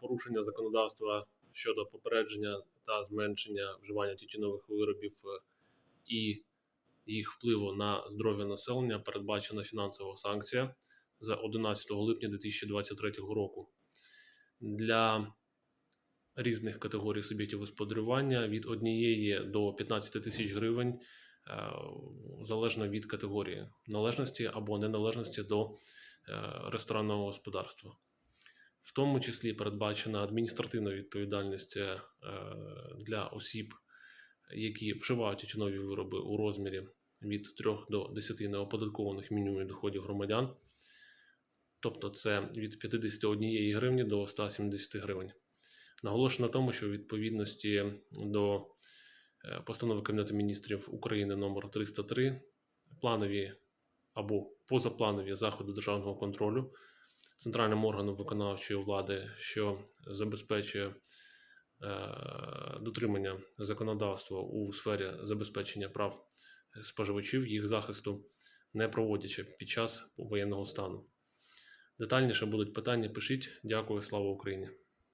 порушення законодавства щодо попередження та зменшення вживання тютюнових виробів е, і їх впливу на здоров'я населення передбачена фінансова санкція з 11 липня 2023 року для різних категорій суб'єктів господарювання від 1 до 15 тисяч гривень, е, залежно від категорії належності або неналежності до е, ресторанного господарства. В тому числі передбачена адміністративна відповідальність е, для осіб, які вживають тютюнові вироби у розмірі від 3 до 10 неоподаткованих мінімумів доходів громадян, тобто це від 51 гривні до 170 гривень. Наголошено на тому, що у відповідності до е, постанови Кабінету міністрів України номер 303 планові або позапланові заходи державного контролю центральним органом виконавчої влади, що забезпечує е, дотримання законодавства у сфері забезпечення прав споживачів, їх захисту, не проводячи під час воєнного стану. Детальніше будуть питання, пишіть. Дякую, слава Україні!